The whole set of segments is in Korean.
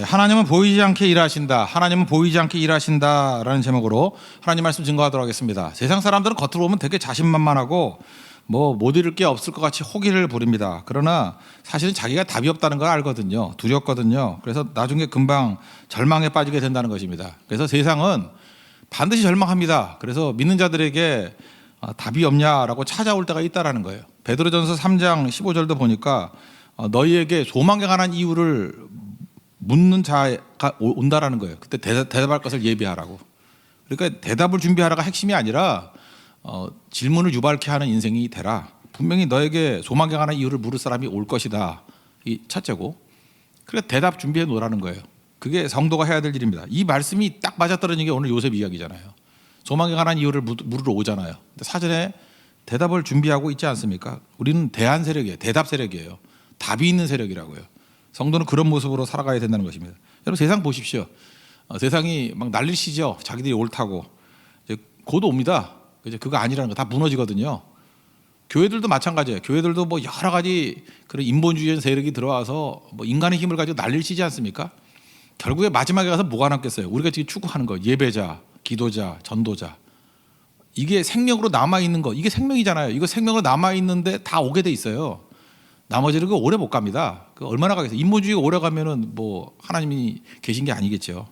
네, 하나님은 보이지 않게 일하신다. 하나님은 보이지 않게 일하신다라는 제목으로 하나님 말씀 증거하도록 하겠습니다. 세상 사람들은 겉으로 보면 되게 자신만만하고 뭐 못 이룰 게 없을 것 같이 호기를 부립니다. 그러나 사실은 자기가 답이 없다는 걸 알거든요. 두렵거든요. 그래서 나중에 금방 절망에 빠지게 된다는 것입니다. 그래서 세상은 반드시 절망합니다. 그래서 믿는 자들에게 아, 답이 없냐라고 찾아올 때가 있다라는 거예요. 베드로전서 3장 15절도 보니까 어, 너희에게 소망에 관한 이유를 묻는 자가 오- 온다라는 거예요. 그때 대답, 대답 할 것을 예비하라고. 그러니까 대답을 준비하라가 핵심이 아니라 어, 질문을 유발케 하는 인생이 되라. 분명히 너에게 소망에 관한 이유를 물을 사람이 올 것이다. 이 첫째고. 그러니까 대답 준비해 놓으라는 거예요. 그게 성도가 해야 될 일입니다. 이 말씀이 딱 맞아떨어진 게 오늘 요셉 이야기잖아요. 소망에 관한 이유를 묻- 물으러 오잖아요. 근데 사전에 대답을 준비하고 있지 않습니까? 우리는 대안 세력이에요. 대답 세력이에요. 답이 있는 세력이라고요. 성도는 그런 모습으로 살아가야 된다는 것입니다. 여러분 세상 보십시오. 어, 세상이 막 난리치죠. 자기들이 옳다고. 이제 곧 옵니다. 이제 그거 아니라는 거 다 무너지거든요. 교회들도 마찬가지예요. 교회들도 뭐 여러 가지 그런 인본주의 세력이 들어와서 뭐 인간의 힘을 가지고 난리를 치지 않습니까? 결국에 마지막에 가서 뭐가 남겠어요? 우리가 지금 추구하는 거 예배자, 기도자, 전도자 이게 생명으로 남아 있는 거 이게 생명이잖아요. 이거 생명으로 남아 있는데 다 오게 돼 있어요. 나머지는 그 오래 못 갑니다. 그 얼마나 가겠어요? 인본주의가 오래 가면은 뭐 하나님이 계신 게 아니겠죠.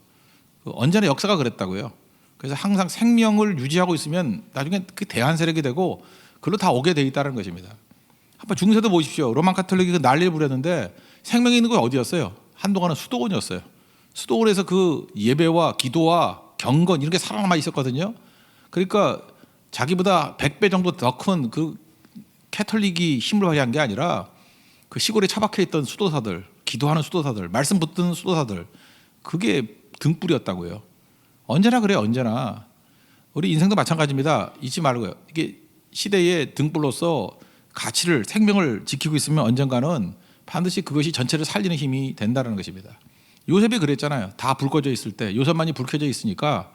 그 언제나 역사가 그랬다고요. 그래서 항상 생명을 유지하고 있으면 나중에 그 대한 세력이 되고 그걸로 다 오게 돼 있다는 것입니다. 한번 중세도 보십시오. 로만 카톨릭이 그 난리를 부렸는데 생명이 있는 건 어디였어요? 한동안은 수도원이었어요. 수도원에서 그 예배와 기도와 경건 이런 게 살아남아 있었거든요. 그러니까 자기보다 100배 정도 더 큰 그 캐톨릭이 힘을 발휘한 게 아니라 그 시골에 처박혀 있던 수도사들, 기도하는 수도사들, 말씀 붙든 수도사들 그게 등불이었다고요. 언제나 그래요, 언제나. 우리 인생도 마찬가지입니다. 잊지 말고요. 이게 시대의 등불로서 가치를 생명을 지키고 있으면 언젠가는 반드시 그것이 전체를 살리는 힘이 된다는 것입니다. 요셉이 그랬잖아요. 다 불 꺼져 있을 때 요셉만이 불 켜져 있으니까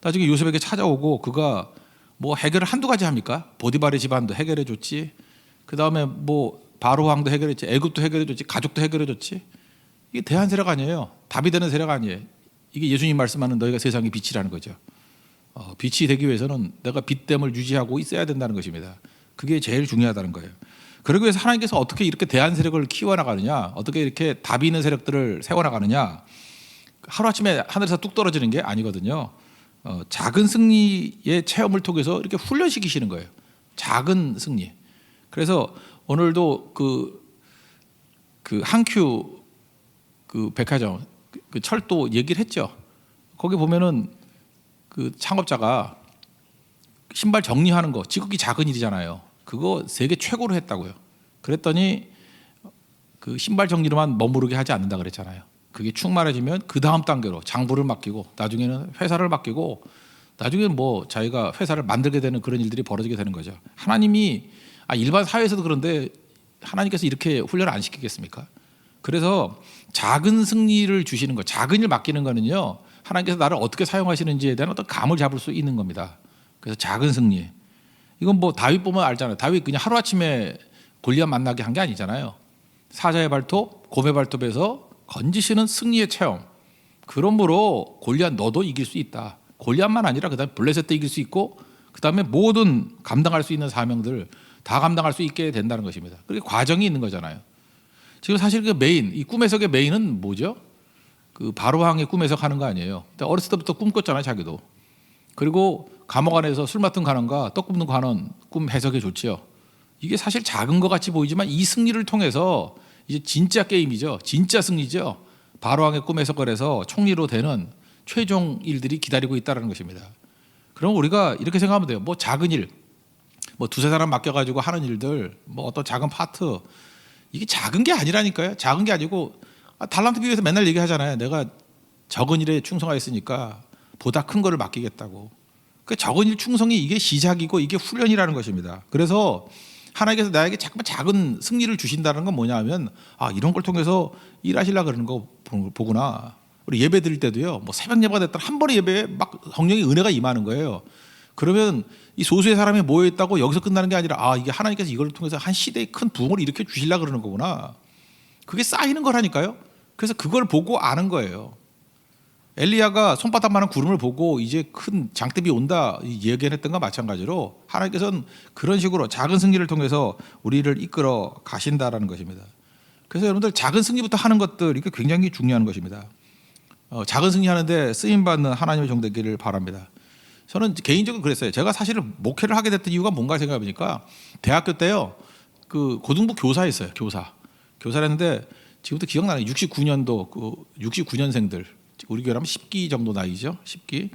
나중에 요셉에게 찾아오고 그가 뭐 해결을 한두 가지 합니까? 보디발의 집안도 해결해 줬지. 그 다음에 뭐 바로 왕도 해결해 줬지. 애굽도 해결해 줬지. 가족도 해결해 줬지. 이게 대한 세력 아니에요. 답이 되는 세력 아니에요. 이게 예수님 말씀하는 너희가 세상의 빛이라는 거죠. 어, 빛이 되기 위해서는 내가 빛됨을 유지하고 있어야 된다는 것입니다. 그게 제일 중요하다는 거예요. 그러기 위해서 하나님께서 어떻게 이렇게 대한 세력을 키워나가느냐, 어떻게 이렇게 답이 있는 세력들을 세워나가느냐, 하루아침에 하늘에서 뚝 떨어지는 게 아니거든요. 어, 작은 승리의 체험을 통해서 이렇게 훈련시키시는 거예요. 작은 승리. 그래서 오늘도 그, 그 한큐 그 백화점 그- 그 철도 얘기를 했죠. 거기 보면은 그 창업자가 신발 정리하는 거 지극히 작은 일이잖아요. 그거 세계 최고로 했다고요. 그랬더니 그 신발 정리로만 머무르게 하지 않는다 그랬잖아요. 그게 충만해지면 그 다음 단계로 장부를 맡기고 나중에는 회사를 맡기고 나중에는 뭐 자기가 회사를 만들게 되는 그런 일들이 벌어지게 되는 거죠. 하나님이 아 일반 사회에서도 그런데 하나님께서 이렇게 훈련을 안 시키겠습니까? 그래서 작은 승리를 주시는 거, 작은 일 맡기는 거는요. 하나님께서 나를 어떻게 사용하시는지에 대한 어떤 감을 잡을 수 있는 겁니다. 그래서 작은 승리. 이건 뭐 다윗 보면 알잖아요. 다윗 그냥 하루 아침에 골리앗 만나게 한 게 아니잖아요. 사자의 발톱, 곰의 발톱에서 건지시는 승리의 체험. 그러므로 골리앗 너도 이길 수 있다. 골리앗만 아니라 그다음에 블레셋 때 이길 수 있고 그다음에 모든 감당할 수 있는 사명들 다 감당할 수 있게 된다는 것입니다. 그게 과정이 있는 거잖아요. 지금 사실 그 메인 이 꿈의 석의 메인은 뭐죠? 그 바로왕의 꿈 해석하는 거 아니에요. 어렸을 때부터 꿈꿨잖아요, 자기도. 그리고 감옥 안에서 술 맡은 관원과 떡 굽는 관원 꿈 해석이 좋지요. 이게 사실 작은 것 같이 보이지만 이 승리를 통해서 이제 진짜 게임이죠. 진짜 승리죠. 바로왕의 꿈 해석을 해서 총리로 되는 최종 일들이 기다리고 있다는 것입니다. 그럼 우리가 이렇게 생각하면 돼요. 뭐 작은 일, 뭐 두세 사람 맡겨가지고 하는 일들, 뭐 어떤 작은 파트, 이게 작은 게 아니라니까요. 작은 게 아니고 아, 달란트 교회에서 맨날 얘기하잖아요. 내가 적은 일에 충성하였으니까 보다 큰 거를 맡기겠다고. 그 적은 일 충성이 이게 시작이고 이게 훈련이라는 것입니다. 그래서 하나님께서 나에게 자꾸만 작은 승리를 주신다는 건 뭐냐면 아 이런 걸 통해서 일하시려 그러는 거 보- 보구나. 우리 예배 드릴 때도요. 뭐 새벽 예배가 됐다 한 번에 예배에 막 성령의 은혜가 임하는 거예요. 그러면 이 소수의 사람이 모여 있다고 여기서 끝나는 게 아니라 아 이게 하나님께서 이걸 통해서 한 시대의 큰 부흥을 일으켜 주시려 그러는 거구나. 그게 쌓이는 거라니까요. 그래서 그걸 보고 아는 거예요. 엘리야가 손바닥만한 구름을 보고 이제 큰 장대비 온다 이 예견했던 거 마찬가지로 하나님께서는 그런 식으로 작은 승리를 통해서 우리를 이끌어 가신다라는 것입니다. 그래서 여러분들 작은 승리부터 하는 것들 이게 굉장히 중요한 것입니다. 어, 작은 승리하는데 쓰임 받는 하나님의 종 되기를 바랍니다. 저는 개인적으로 그랬어요. 제가 사실은 목회를 하게 됐던 이유가 뭔가 생각해 보니까 대학교 때요. 그 고등부 교사였어요. 교사. 교사를 했는데 지금부터 기억나요. 69년도 그 69년생들 우리 교회라면 10기 정도 나이죠. 10기.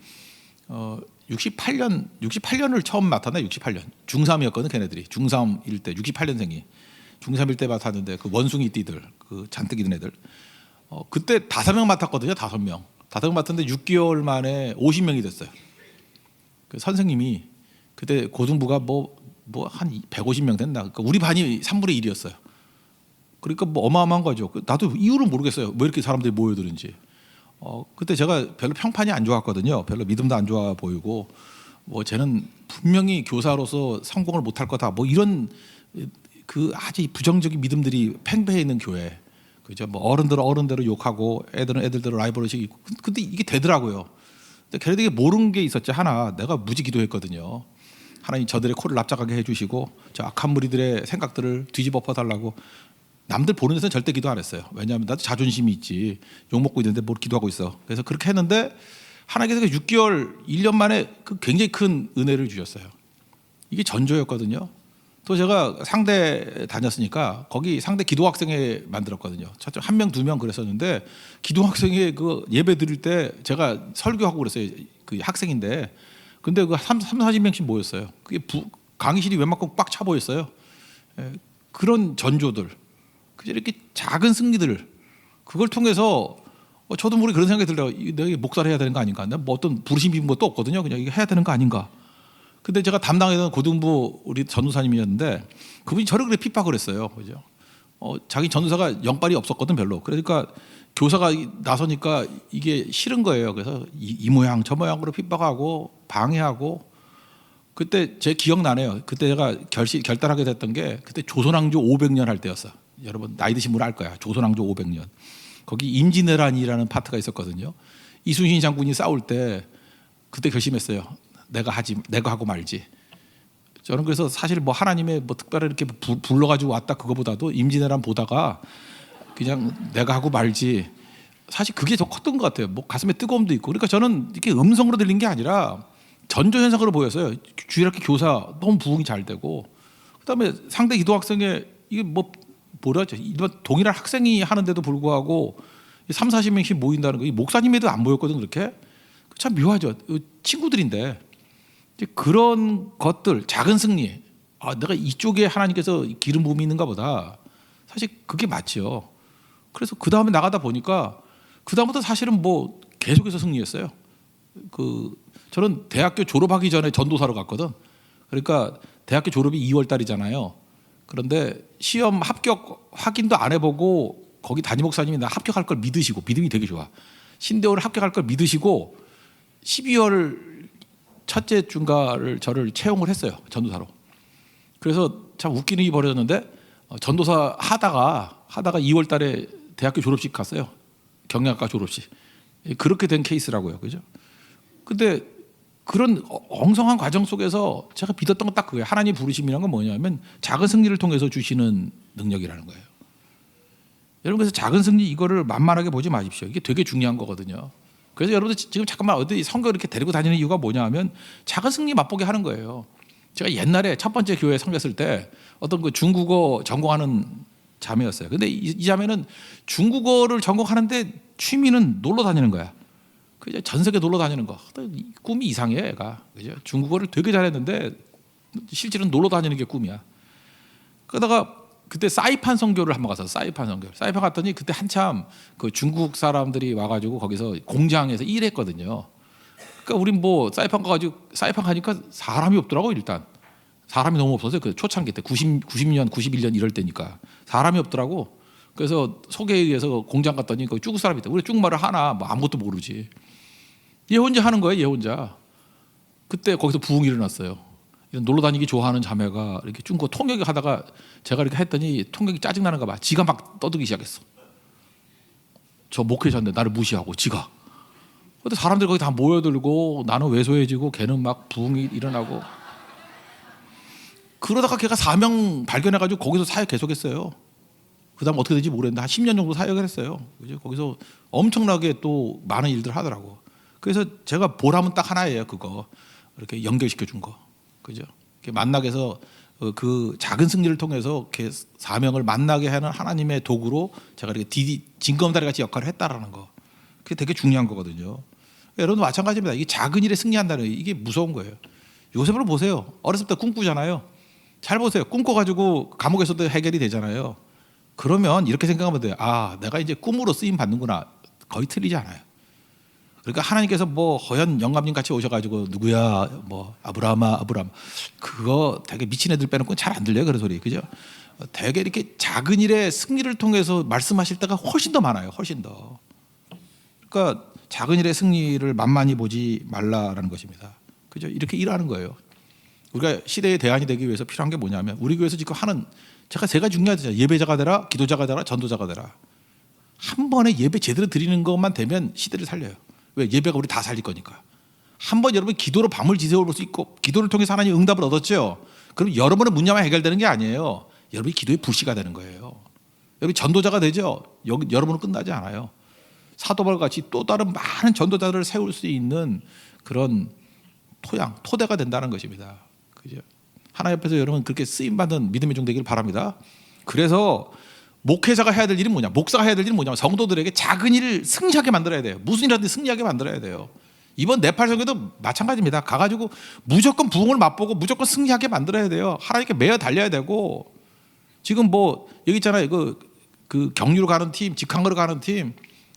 어 68년 68년을 처음 맡았나 68년. 중3이었거든 걔네들이. 중3일 때 68년생이. 중3일 때 맡았는데 그 원숭이 띠들 그 잔뜩 있는 애들. 어 그때 다섯 명 맡았거든요. 다섯 명. 다섯 명 맡았는데 6개월 만에 50명이 됐어요. 그 선생님이 그때 고등부가 뭐 뭐 한 150명 됐나? 그러니까 우리 반이 3분의 1이었어요. 그러니까 뭐 어마어마한 거죠. 그 나도 이유를 모르겠어요. 왜 이렇게 사람들이 모여드는지. 어 그때 제가 별로 평판이 안 좋았거든요. 별로 믿음도 안 좋아 보이고 뭐 쟤는 분명히 교사로서 성공을 못할 거다. 뭐 이런 그 아주 부정적인 믿음들이 팽배해 있는 교회. 그죠? 뭐 어른들은 어른대로 욕하고 애들은 애들대로 라이벌 의식이 있고. 근데 이게 되더라고요. 근데 걔네들이 모르는 게 있었지 하나. 내가 무지 기도했거든요. 하나님 저들의 코를 납작하게 해주시고 저 악한 무리들의 생각들을 뒤집어 엎어달라고 남들 보는 데서는 절대 기도 안 했어요. 왜냐하면 나도 자존심이 있지. 욕 먹고 있는데 뭘 기도하고 있어. 그래서 그렇게 했는데 하나님께서 6개월, 1년 만에 그 굉장히 큰 은혜를 주셨어요. 이게 전조였거든요. 또 제가 상대 다녔으니까 거기 상대 기도 학생회 만들었거든요. 한 명, 두 명 그랬었는데 기도 학생회 그 예배 드릴 때 제가 설교하고 그랬어요. 그 학생인데 근데 그 3, 3 40명씩 모였어요. 그게 부, 강의실이 웬만큼 꽉 차 보였어요. 예, 그런 전조들. 그저 이렇게 작은 승리들 그걸 통해서 어, 저도 모르게 그런 생각이. 이- 내가 목사를 해야 되는 거 아닌가? 내가 뭐 어떤 부르심 입은 것도 없거든요. 그냥 이거 해야 되는 거 아닌가? 근데 제가 담당했던 고등부 우리 전도사님이었는데 그분이 저를 그렇게 핍박을 했어요. 그죠? 어, 자기 전도사가 영빨이 없었거든 별로. 그러니까 교사가 이- 나서니까 이게 싫은 거예요. 그래서 이, 이 모양 저 모양으로 핍박하고 방해하고 그때 제 기억 나네요. 그때 제가 결시 결단하게 됐던 게 그때 조선왕조 500년 할 때였어. 여러분 나이 드신 분은 알 거야. 조선왕조 500년. 거기 임진왜란이라는 파트가 있었거든요. 이순신 장군이 싸울 때 그때 결심했어요. 내가 하지, 내가 하고 말지. 저는 그래서 사실 뭐 하나님의 뭐 특별히 이렇게 부- 불러가지고 왔다 그거보다도 임진왜란 보다가 그냥 내가 하고 말지. 사실 그게 더 컸던 것 같아요. 뭐 가슴에 뜨거움도 있고. 그러니까 저는 이렇게 음성으로 들린 게 아니라 전조 현상으로 보였어요. 주일학교 교사 너무 부응이 잘 되고, 그다음에 상대 기도 학생의 이게 뭐 뭐라죠? 일반 동일한 학생이 하는데도 불구하고 3, 40명씩 모인다는 거, 이 목사님에도 안 보였거든 그렇게. 참 묘하죠. 친구들인데 그런 것들 작은 승리. 아, 내가 이쪽에 하나님께서 기름 부음이 있는가 보다. 사실 그게 맞죠. 그래서 그 다음에 나가다 보니까 그 다음부터 사실은 뭐 계속해서 승리했어요. 그 저는 대학교 졸업하기 전에 전도사로 갔거든. 그러니까 대학교 졸업이 2월 달이잖아요. 그런데 시험 합격 확인도 안 해보고 거기 담임 목사님이 나 합격할 걸 믿으시고 믿음이 되게 좋아. 신대호를 합격할 걸 믿으시고 12월 첫째 주인가를 저를 채용을 했어요 전도사로. 그래서 참 웃기는 일이 벌어졌는데 어, 전도사 하다가 하다가 2월달에 대학교 졸업식 갔어요 경영학과 졸업식 예, 그렇게 된 케이스라고요, 그죠? 근데 그런 어- 엉성한 과정 속에서 제가 믿었던 건 딱 그거예요. 하나님 부르심이란 건 뭐냐면 작은 승리를 통해서 주시는 능력이라는 거예요. 여러분 그래서 작은 승리 이거를 만만하게 보지 마십시오. 이게 되게 중요한 거거든요. 그래서 여러분들 지- 지금 잠깐만 어디 성경 이렇게 데리고 다니는 이유가 뭐냐하면 작은 승리 맛보게 하는 거예요. 제가 옛날에 첫 번째 교회 섬겼을 때 어떤 그 중국어 전공하는 자매였어요. 근데 이, 이 자매는 중국어를 전공하는데 취미는 놀러 다니는 거야. 그죠? 전 세계 놀러 다니는 거. 이 꿈이 이상해, 애가. 그죠? 중국어를 되게 잘했는데 실제로는 놀러 다니는 게 꿈이야. 그러다가 그때 사이판 선교를 한번 가서 사이판 선교. 사이판 갔더니 그때 한참 그 중국 사람들이 와가지고 거기서 공장에서 일했거든요. 그러니까 우린 뭐 사이판 가가지고 사이판 가니까 사람이 없더라고 일단 사람이 너무 없어서 그 초창기 때 90, 90년 91년 이럴 때니까 사람이 없더라고. 그래서 소개에 의해서 공장 갔더니 그 중국 사람이 있다. 우리 중국말을 하나 뭐 아무것도 모르지. 얘 혼자 하는 거예요. 얘 혼자. 그때 거기서 부흥이 일어났어요. 놀러 다니기 좋아하는 자매가 이렇게 중국어 통역을 하다가 제가 이렇게 했더니 통역이 짜증 나는가 봐. 지가 막 떠들기 시작했어. 저 목회자인데 나를 무시하고 지가. 근데 사람들이 거기 다 모여들고 나는 왜소해지고 걔는 막 부흥이 일어나고 그러다가 걔가 사명 발견해가지고 거기서 사역 계속했어요. 그 다음 어떻게 될지 모르겠는데 한 10년 정도 사역을 했어요. 그죠? 거기서 엄청나게 또 많은 일들 하더라고. 그래서 제가 보람은 딱 하나예요. 그거 이렇게 연결시켜 준 거. 그죠? 이렇게 만나게 해서 어, 그 작은 승리를 통해서 이렇게 사명을 만나게 하는 하나님의 도구로 제가 이렇게 디디 징검다리 같이 역할을 했다라는 거. 그게 되게 중요한 거거든요. 여러분도 마찬가지입니다. 이게 작은 일에 승리한다는 게 이게 무서운 거예요. 요셉을 보세요. 어렸을 때 꿈꾸잖아요. 잘 보세요. 꿈꿔가지고 감옥에서도 해결이 되잖아요. 그러면 이렇게 생각하면 돼요. 아, 내가 이제 꿈으로 쓰임 받는구나. 거의 틀리지 않아요. 그러니까 하나님께서 뭐 허연 영감님 같이 오셔가지고 누구야 뭐 아브라함아 아브라함 그거 되게 미친 애들 빼놓고 잘 안 들려요 그런 소리 그죠? 되게 이렇게 작은 일의 승리를 통해서 말씀하실 때가 훨씬 더 많아요 훨씬 더. 그러니까 작은 일의 승리를 만만히 보지 말라라는 것입니다. 그죠? 이렇게 일하는 거예요. 우리가 시대의 대안이 되기 위해서 필요한 게 뭐냐면 우리 교회에서 지금 하는 제가 세 가지 중요하죠. 예배자가 되라, 기도자가 되라, 전도자가 되라. 한 번에 예배 제대로 드리는 것만 되면 시대를 살려요. 왜 예배가 우리 다 살릴 거니까. 한번 여러분 기도로 밤을 지새울 수 있고 기도를 통해서 하나님 응답을 얻었죠. 그럼 여러분의 문제만 해결되는 게 아니에요. 여러분이 기도의 불씨가 되는 거예요. 여러분 전도자가 되죠. 여기 여러분은 끝나지 않아요. 사도발 같이 또 다른 많은 전도자들을 세울 수 있는 그런 토양, 토대가 된다는 것입니다. 그죠? 하나님 앞에서 여러분 그렇게 쓰임 받는 믿음의 종 되기를 바랍니다. 그래서 목회자가 해야 될 일은 뭐냐? 목사가 해야 될 일은 뭐냐면 성도들에게 작은 일을 승리하게 만들어야 돼요. 무슨 일이라든 승리하게 만들어야 돼요. 이번 네팔 선교도 마찬가지입니다. 가가지고 무조건 부흥을 맛보고 무조건 승리하게 만들어야 돼요. 하나님께 매어 달려야 되고 지금 뭐 여기 있잖아요. 그, 그 경유로 가는 팀, 직항으로 가는 팀,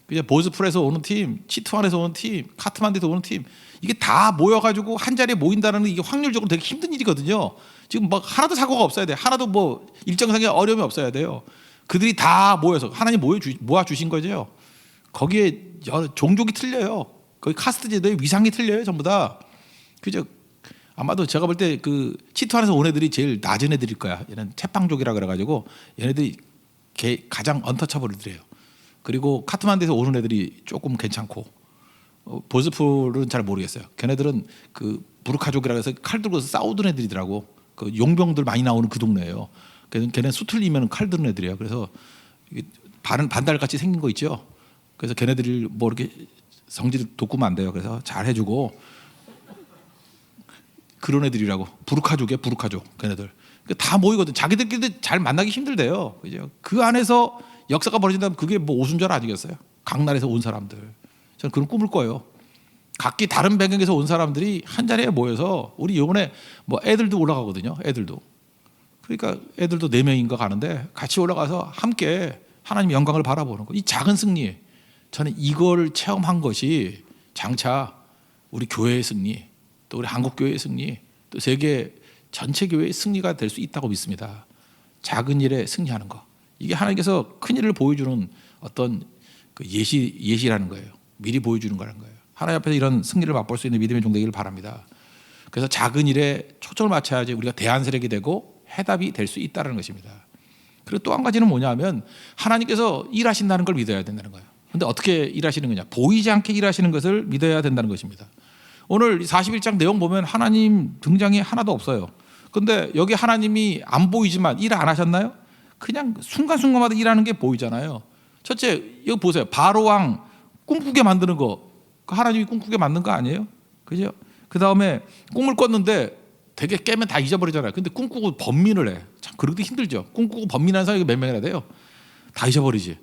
그냥 보즈풀에서 오는 팀, 치트완에서 오는 팀, 카트만두에서 오는 팀 이게 다 모여가지고 한 자리에 모인다는 게 이게 확률적으로 되게 힘든 일이거든요. 지금 뭐 하나도 사고가 없어야 돼. 하나도 뭐 일정상의 어려움이 없어야 돼요. 그들이 다 모여서 하나님 모여 주, 모아 주신 거죠. 거기에 여러 종족이 틀려요. 거기 카스트 제도의 위상이 틀려요, 전부 다. 그죠? 아마도 제가 볼 때 그 치트완에서 온 애들이 제일 낮은 애들일 거야. 얘는 채빵족이라 그래가지고 얘네들이 개, 가장 언터처블이래요. 그리고 카트만두에서 오는 애들이 조금 괜찮고 어, 보스풀은 잘 모르겠어요. 걔네들은 그 부르카족이라 해서 칼 들고 싸우던 애들이더라고. 그 용병들 많이 나오는 그 동네예요. 걔네 수틀리면 칼 드는 애들이에요. 그래서 반 반달 같이 생긴 거 있죠. 그래서 걔네들이 뭐 이렇게 성질 돋구면 안 돼요. 그래서 잘 해주고 그런 애들이라고 부르카족이야 부르카족 걔네들 그다 모이거든. 자기들끼리 잘 만나기 힘들대요. 그죠? 그 안에서 역사가 벌어진다면 그게 뭐 오순절 아니겠어요? 강날에서 온 사람들. 저는 그런 꿈을 꿔요. 각기 다른 배경에서 온 사람들이 한 자리에 모여서 우리 요번에 뭐 애들도 올라가거든요. 애들도. 그러니까 애들도 네 명인가 가는데 같이 올라가서 함께 하나님 영광을 바라보는 거. 이 작은 승리. 저는 이걸 체험한 것이 장차 우리 교회의 승리, 또 우리 한국 교회의 승리, 또 세계 전체 교회의 승리가 될 수 있다고 믿습니다. 작은 일에 승리하는 거. 이게 하나님께서 큰 일을 보여주는 어떤 그 예시 예시라는 거예요. 미리 보여주는 거라는 거예요. 하나님 앞에서 이런 승리를 맛볼 수 있는 믿음의 종 되기를 바랍니다. 그래서 작은 일에 초점을 맞춰야지 우리가 대안 세력이 되고 해답이 될 수 있다는 것입니다. 그리고 또 한 가지는 뭐냐면 하나님께서 일하신다는 걸 믿어야 된다는 거예요. 근데 어떻게 일하시는 거냐? 보이지 않게 일하시는 것을 믿어야 된다는 것입니다. 오늘 41장 내용 보면 하나님 등장이 하나도 없어요. 근데 여기 하나님이 안 보이지만 일 안 하셨나요? 그냥 순간순간마다 일하는 게 보이잖아요. 첫째, 여기 보세요. 바로 왕 꿈꾸게 만드는 거. 그 하나님이 꿈꾸게 만든 거 아니에요? 그죠? 그 다음에 꿈을 꿨는데 되게 깨면 다 잊어버리잖아요. 근데 꿈꾸고 번민을 해. 참, 그러기도 힘들죠. 꿈꾸고 번민하는 사람이 몇 명이나 돼요? 다 잊어버리지.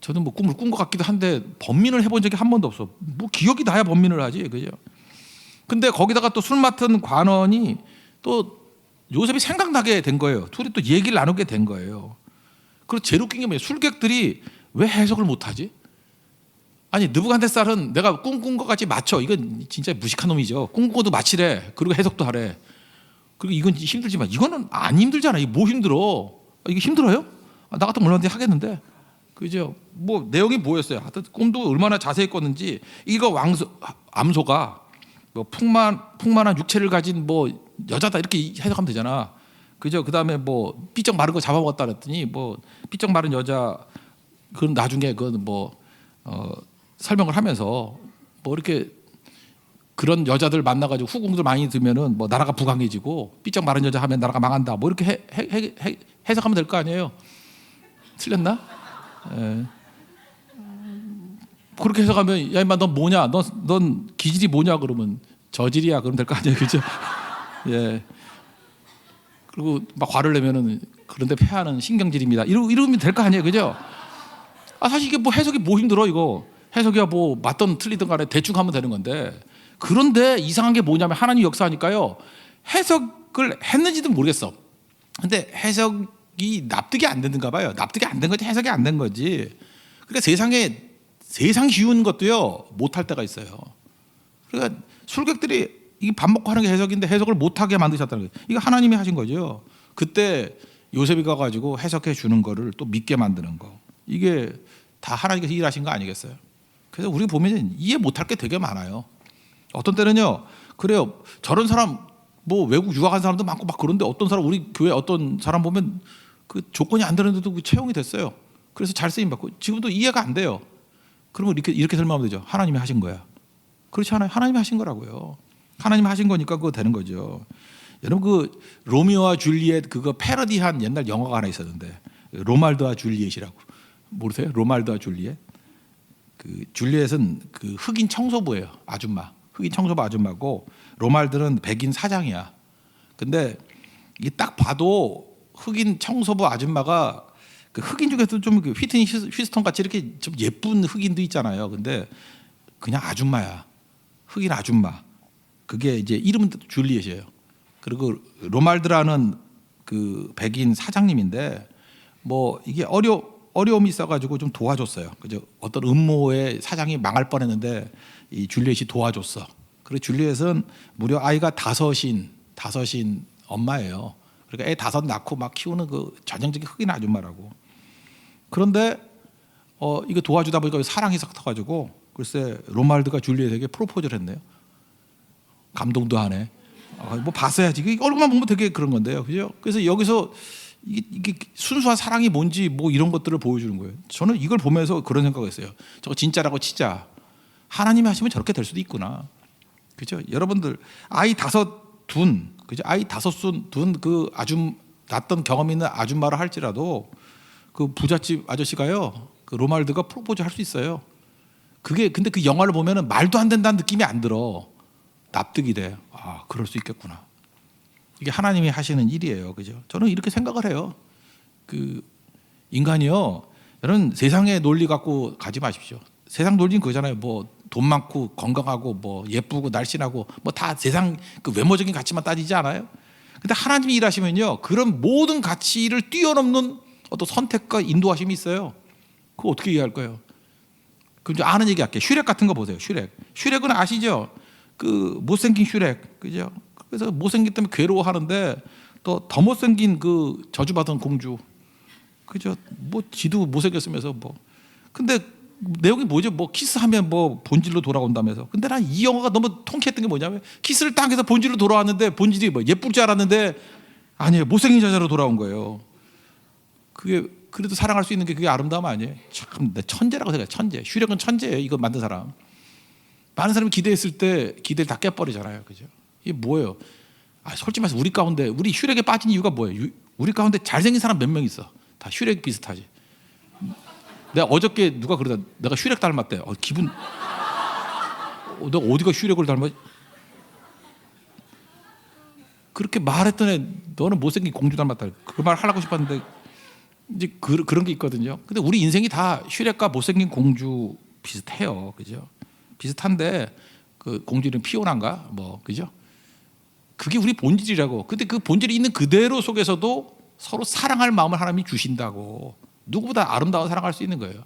저는 뭐 꿈을 꾼 것 같기도 한데 번민을 해본 적이 한 번도 없어. 뭐 기억이 나야 번민을 하지. 그죠? 근데 거기다가 또 술 맡은 관원이 또 요셉이 생각나게 된 거예요. 둘이 또 얘기를 나누게 된 거예요. 그리고 제일 웃긴 게 뭐예요? 술객들이 왜 해석을 못하지? 아니 느부갓네살은 내가 꿈꾼 것 같이 맞춰. 이건 진짜 무식한 놈이죠. 꿈꾸고도 맞히래. 그리고 해석도 하래. 그리고 이건 힘들지만 이거는 안 힘들잖아. 이게 뭐 힘들어? 아, 이게 힘들어요? 아, 나 같으면 얼마든지 하겠는데. 그죠? 뭐 내용이 뭐였어요? 하여튼 꿈도 얼마나 자세히 꿨는지 이거 왕소 암소가 뭐 풍만 풍만한 육체를 가진 뭐 여자다 이렇게 해석하면 되잖아. 그죠? 그다음에 뭐 삐쩍 마른 거 잡아먹었다 그랬더니 뭐 삐쩍 마른 여자 그건 나중에 그건 뭐 어, 설명을 하면서 뭐 이렇게 그런 여자들 만나가지고 후궁들 많이 두면은 뭐 나라가 부강해지고 삐쩍 마른 여자 하면 나라가 망한다. 뭐 이렇게 해, 해, 해, 해, 해석하면 될 거 아니에요. 틀렸나? 예. 그렇게 해석하면 야 임마 넌 뭐냐? 넌, 넌 기질이 뭐냐? 그러면 저질이야. 그러면 될 거 아니에요, 그죠? 예. 그리고 막 화를 내면은 그런데 폐하는 신경질입니다. 이러, 이러면 될 거 아니에요, 그죠? 아 사실 이게 뭐 해석이 뭐 힘들어 이거 해석이야 뭐 맞던 틀리든 간에 대충 하면 되는 건데 그런데 이상한 게 뭐냐면 하나님 역사하니까요 해석을 했는지도 모르겠어. 근데 해석이 납득이 안 되는가 봐요. 납득이 안 된 거지 해석이 안 된 거지. 그러니까 세상에 세상 쉬운 것도요 못할 때가 있어요. 그러니까 술객들이 이게 밥 먹고 하는 게 해석인데 해석을 못하게 만드셨다는 거예요. 이거 하나님이 하신 거죠. 그때 요셉이 가가지고 해석해 주는 거를 또 믿게 만드는 거. 이게 다 하나님께서 일하신 거 아니겠어요? 그래서 우리 보면 이해 못할 게 되게 많아요. 어떤 때는요, 그래요. 저런 사람 뭐 외국 유학한 사람도 많고 막 그런데 어떤 사람 우리 교회 어떤 사람 보면 그 조건이 안 되는데도 그 채용이 됐어요. 그래서 잘 쓰임 받고 지금도 이해가 안 돼요. 그러면 이렇게 이렇게 설명하면 되죠. 하나님이 하신 거야. 그렇지 않아요? 하나님이 하신 거라고요. 하나님 하신 거니까 그거 되는 거죠. 여러분 그 로미오와 줄리엣 그거 패러디한 옛날 영화가 하나 있었는데 로말드와 줄리엣이라고 모르세요? 로말드와 줄리엣. 그 줄리엣은 그 흑인 청소부예요. 아줌마. 흑인 청소부 아줌마고 로말드는 백인 사장이야. 근데 이게 딱 봐도 흑인 청소부 아줌마가 그 흑인 중에서 좀그 휘트니 휴스턴 같이 이렇게 좀 예쁜 흑인도 있잖아요. 근데 그냥 아줌마야. 흑인 아줌마. 그게 이제 이름은 줄리엣이에요. 그리고 로말드라는 그 백인 사장님인데 뭐 이게 어려 어려움이 있어가지고 좀 도와줬어요. 그죠? 어떤 음모에 사장이 망할 뻔했는데 이 줄리엣이 도와줬어. 그리고 줄리엣은 무려 아이가 다섯인 다섯인 엄마예요. 그러니까 애 다섯 낳고 막 키우는 그 전형적인 흑인 아줌마라고. 그런데 어 이거 도와주다 보니까 사랑이 싹 터가지고 글쎄 로말드가 줄리엣에게 프로포즈를 했네요. 감동도 하네. 어, 뭐 봤어야지. 얼굴만 보면 되게 그런 건데요. 그죠? 그래서 여기서 이게, 이게 순수한 사랑이 뭔지 뭐 이런 것들을 보여주는 거예요. 저는 이걸 보면서 그런 생각을 했어요. 저거 진짜라고 치자. 하나님이 하시면 저렇게 될 수도 있구나. 그죠? 여러분들 아이 다섯 둔, 그죠? 아이 다섯 둔그 아줌 낳던 경험 있는 아줌마를 할지라도 그 부잣집 아저씨가요. 그 로말드가 프로포즈 할 수 있어요. 그게 근데 그 영화를 보면은 말도 안 된다는 느낌이 안 들어. 납득이 돼. 아, 그럴 수 있겠구나. 이게 하나님이 하시는 일이에요. 그죠? 저는 이렇게 생각을 해요. 그 인간이요. 여러분 세상의 논리 갖고 가지 마십시오. 세상 논리는 그거잖아요. 뭐 돈 많고 건강하고 뭐 예쁘고 날씬하고 뭐 다 세상 그 외모적인 가치만 따지지 않아요. 근데 하나님이 일하시면요. 그런 모든 가치를 뛰어넘는 어떤 선택과 인도하심이 있어요. 그거 어떻게 이해할 거예요? 그 아는 얘기 할게요. 슈렉 같은 거 보세요. 슈렉. 슈렉은 아시죠? 그 못생긴 슈렉 그죠? 그래서 못생기 때문에 괴로워하는데 또 더 못생긴 그 저주받은 공주 그죠? 뭐 지도 못생겼으면서 뭐 근데 내용이 뭐죠? 뭐 키스하면 뭐 본질로 돌아온다면서 근데 난 이 영화가 너무 통쾌했던 게 뭐냐면 키스를 딱 해서 본질로 돌아왔는데 본질이 뭐 예쁠 줄 알았는데 아니에요 못생긴 여자로 돌아온 거예요 그게 그래도 사랑할 수 있는 게 그게 아름다움 아니에요? 참 천재라고 생각해 천재 슈렉은 천재예요 이거 만든 사람 많은 사람이 기대했을 때 기대를 다 깨버리잖아요. 그죠? 이게 뭐예요? 아, 솔직히 말해서 우리 가운데 우리 슈렉에 빠진 이유가 뭐예요? 우리 가운데 잘생긴 사람 몇 명 있어. 다 슈렉 비슷하지. 내가 어저께 누가 그러다 내가 슈렉 닮았대. 어, 기분 어, 내가 어디가 슈렉을 닮았? 그렇게 말했더니 너는 못생긴 공주 닮았다. 그 말 하려고 싶었는데 이제 그, 그런 게 있거든요. 근데 우리 인생이 다 슈렉과 못생긴 공주 비슷해요. 그죠? 비슷한데 그 공주는 피오난가 뭐 그죠? 그게 우리 본질이라고. 근데 그 본질이 있는 그대로 속에서도 서로 사랑할 마음을 하나님이 주신다고. 누구보다 아름다운 사랑할 수 있는 거예요.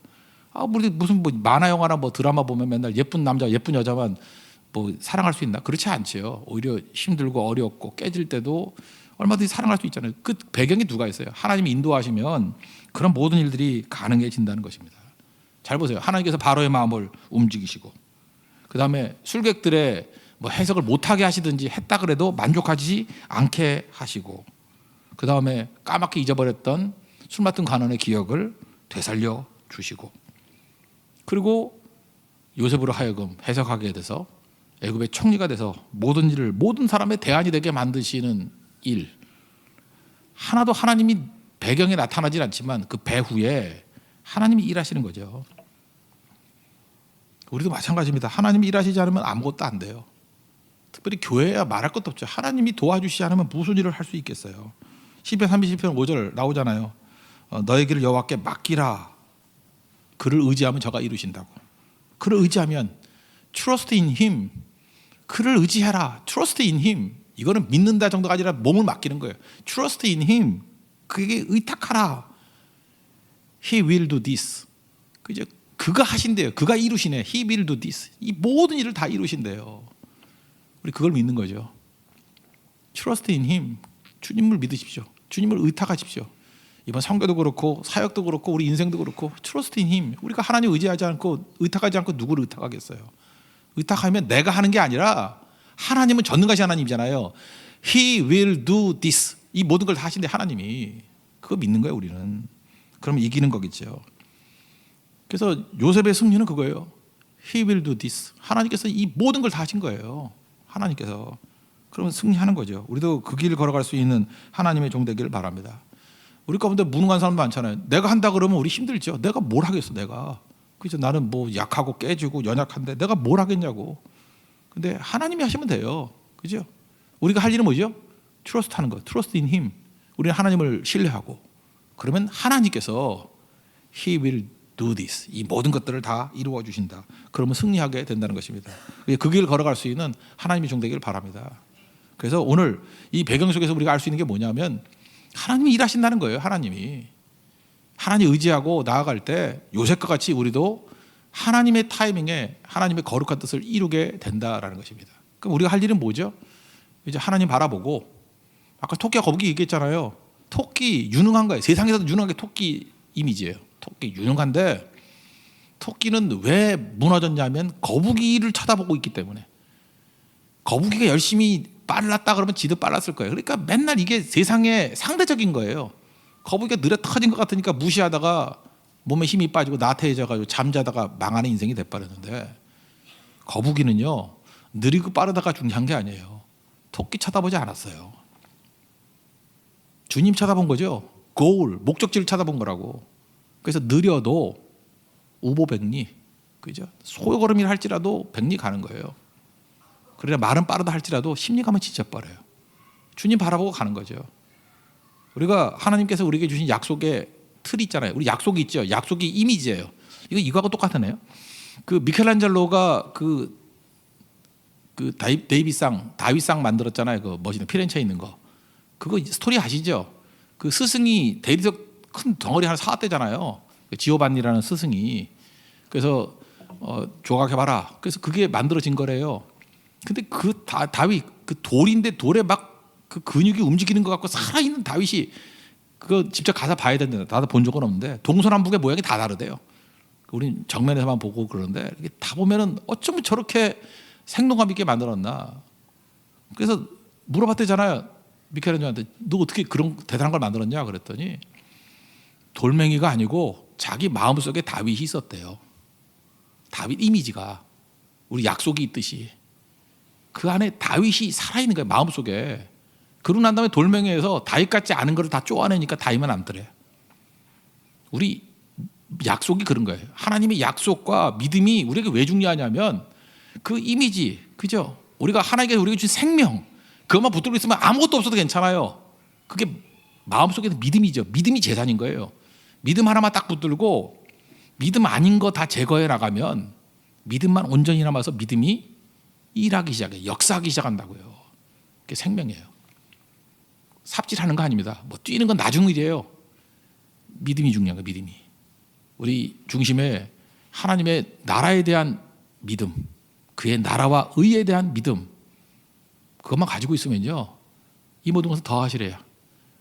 아, 우리 무슨 뭐 만화 영화나 뭐 드라마 보면 맨날 예쁜 남자, 예쁜 여자만 뭐 사랑할 수 있나? 그렇지 않죠. 오히려 힘들고 어렵고 깨질 때도 얼마든지 사랑할 수 있잖아요. 그 배경이 누가 있어요? 하나님이 인도하시면 그런 모든 일들이 가능해진다는 것입니다. 잘 보세요. 하나님께서 바로의 마음을 움직이시고 그 다음에 술객들의 뭐 해석을 못하게 하시든지 했다 그래도 만족하지 않게 하시고 그 다음에 까맣게 잊어버렸던 술 맡은 관원의 기억을 되살려 주시고 그리고 요셉으로 하여금 해석하게 돼서 애굽의 총리가 돼서 모든 일을 모든 사람의 대안이 되게 만드시는 일 하나도 하나님이 배경에 나타나질 않지만 그 배후에 하나님이 일하시는 거죠. 우리도 마찬가지입니다. 하나님이 일하시지 않으면 아무것도 안 돼요. 특별히 교회야 말할 것도 없죠. 하나님이 도와주시지 않으면 무슨 일을 할 수 있겠어요. 시편 30편 5절 나오잖아요. 어, 너의 길을 여호와께 맡기라. 그를 의지하면 저가 이루신다고. 그를 의지하면 trust in him. 그를 의지해라. trust in him. 이거는 믿는다 정도가 아니라 몸을 맡기는 거예요. trust in him. 그게 의탁하라. He will do this. 그죠? 그가 하신대요. 그가 이루시네. He will do this. 이 모든 일을 다 이루신대요. 우리 그걸 믿는 거죠. Trust in Him. 주님을 믿으십시오. 주님을 의탁하십시오. 이번 성교도 그렇고 사역도 그렇고 우리 인생도 그렇고 Trust in Him. 우리가 하나님 의지하지 않고 의탁하지 않고 누구를 의탁하겠어요? 의탁하면 내가 하는 게 아니라 하나님은 전능하신 하나님이잖아요. He will do this. 이 모든 걸 다 하신대 하나님이. 그거 믿는 거예요, 우리는. 그러면 이기는 거겠죠. 그래서 요셉의 승리는 그거예요. He will do this. 하나님께서 이 모든 걸 다 하신 거예요. 하나님께서. 그러면 승리하는 거죠. 우리도 그 길을 걸어갈 수 있는 하나님의 종 되기를 바랍니다. 우리 가운데 무능한 사람 많잖아요. 내가 한다 그러면 우리 힘들죠. 내가 뭘 하겠어, 내가. 그죠? 나는 뭐 약하고 깨지고 연약한데 내가 뭘 하겠냐고. 근데 하나님이 하시면 돼요. 그죠? 우리가 할 일은 뭐죠? 트러스트 하는 거. 트러스트 인 힘. 우리는 하나님을 신뢰하고. 그러면 하나님께서 He will do this. 이 모든 것들을 다 이루어 주신다. 그러면 승리하게 된다는 것입니다. 그 길을 걸어갈 수 있는 하나님의 종되기를 바랍니다. 그래서 오늘 이 배경 속에서 우리가 알 수 있는 게 뭐냐면 하나님이 일하신다는 거예요. 하나님이 하나님 의지하고 나아갈 때 요셉과 같이 우리도 하나님의 타이밍에 하나님의 거룩한 뜻을 이루게 된다라는 것입니다. 그럼 우리가 할 일은 뭐죠? 이제 하나님 바라보고 아까 토끼와 거북이 얘기했잖아요. 토끼 유능한 거예요. 세상에서도 유능한 게 토끼 이미지예요. 토끼 유능한데 토끼는 왜 무너졌냐면 거북이를 쳐다보고 있기 때문에 거북이가 열심히 빨랐다 그러면 지도 빨랐을 거예요. 그러니까 맨날 이게 세상에 상대적인 거예요. 거북이가 느려 터진 것 같으니까 무시하다가 몸에 힘이 빠지고 나태해져가지고 잠자다가 망하는 인생이 돼버렸는데 거북이는요 느리고 빠르다가 중요한 게 아니에요. 토끼 쳐다보지 않았어요. 주님 쳐다본 거죠. 고울 목적지를 쳐다본 거라고. 그래서 느려도 우보 백리 그죠? 소걸음이라 할지라도 백리 가는 거예요. 그러나 말은 빠르다 할지라도 심리 가면 지쳐버려요. 주님 바라보고 가는 거죠. 우리가 하나님께서 우리에게 주신 약속의 틀이 있잖아요. 우리 약속이 있죠. 약속이 이미지예요. 이거 이거하고 똑같으네요. 그 미켈란젤로가 그, 그 다이, 데이비상 다윗상 만들었잖아요. 그 멋있는 피렌체에 있는 거. 그거 스토리 아시죠? 그 스승이 데이비석 큰 덩어리 하나 사왔대잖아요. 그 지오반니라는 스승이. 그래서 어, 조각해봐라. 그래서 그게 만들어진 거래요. 근데 그 다, 다윗 그 돌인데 돌에 막 그 근육이 움직이는 것 같고 살아있는 다윗이 그거 직접 가서 봐야 된다. 나도 본 적은 없는데 동서남북의 모양이 다 다르대요. 우린 정면에서만 보고 그러는데 이렇게 다 보면은 어쩌면 저렇게 생동감 있게 만들었나. 그래서 물어봤대잖아요. 미켈란젤로한테 너 어떻게 그런 대단한 걸 만들었냐 그랬더니 돌멩이가 아니고 자기 마음속에 다윗이 있었대요. 다윗 이미지가 우리 약속이 있듯이. 그 안에 다윗이 살아있는 거예요 마음속에. 그러고 난 다음에 돌멩이에서 다윗 같지 않은 것을 다 쪼아내니까 다윗만 남더래 우리 약속이 그런 거예요. 하나님의 약속과 믿음이 우리에게 왜 중요하냐면 그 이미지 그죠? 우리가 하나님께서 우리에게 주신 생명 그것만 붙들고 있으면 아무것도 없어도 괜찮아요. 그게 마음속에 믿음이죠. 믿음이 재산인 거예요 믿음 하나만 딱 붙들고 믿음 아닌 거 다 제거해 나가면 믿음만 온전히 남아서 믿음이 일하기 시작해 역사하기 시작한다고요. 그게 생명이에요. 삽질하는 거 아닙니다. 뭐 뛰는 건 나중 일이에요. 믿음이 중요한 거 믿음이. 우리 중심에 하나님의 나라에 대한 믿음, 그의 나라와 의에 대한 믿음, 그것만 가지고 있으면요, 이 모든 것을 더 하시래요.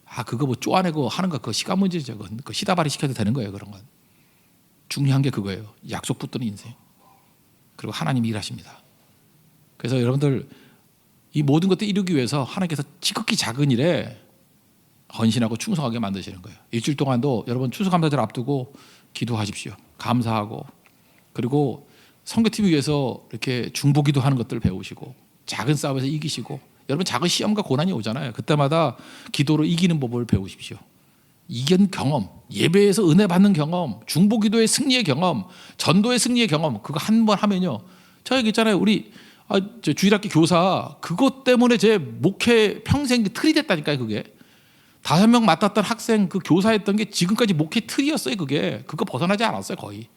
아 그거 뭐 쪼아내고 하는 거 그거 시간 문제죠. 그 시다발이 시켜도 되는 거예요 그런 건. 중요한 게 그거예요. 약속 붙드는 인생. 그리고 하나님이 일하십니다. 그래서 여러분들 이 모든 것들 이루기 위해서 하나님께서 지극히 작은 일에 헌신하고 충성하게 만드시는 거예요. 일주일 동안도 여러분 추수 감사절 앞두고 기도하십시오. 감사하고 그리고 선교팀 위해서 이렇게 중보기도 하는 것들 배우시고 작은 싸움에서 이기시고 여러분 작은 시험과 고난이 오잖아요. 그때마다 기도로 이기는 법을 배우십시오. 이긴 경험, 예배에서 은혜 받는 경험, 중보 기도의 승리의 경험, 전도의 승리의 경험 그거 한 번 하면요. 저 얘기 있잖아요. 우리 아, 저 주일학교 교사 그것 때문에 제 목회 평생 틀이 됐다니까요. 그게 다섯 명 맡았던 학생 그 교사했던 게 지금까지 목회 틀이었어요. 그게 그거 벗어나지 않았어요. 거의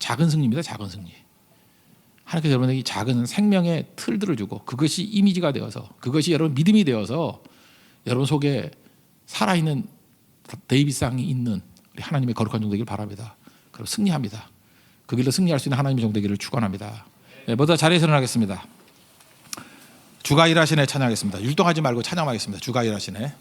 작은 승리입니다. 작은 승리. 하나님께서 여러분에게 이 작은 생명의 틀들을 주고 그것이 이미지가 되어서 그것이 여러분 믿음이 되어서 여러분 속에 살아있는 데이비상이 있는 우리 하나님의 거룩한 종 되기를 바랍니다. 그리고 승리합니다. 그 길로 승리할 수 있는 하나님의 종 되기를 축원합니다. 네, 다 자리에서 일어나겠습니다. 주가 일하시네 찬양하겠습니다. 율동하지 말고 찬양하겠습니다. 주가 일하시네.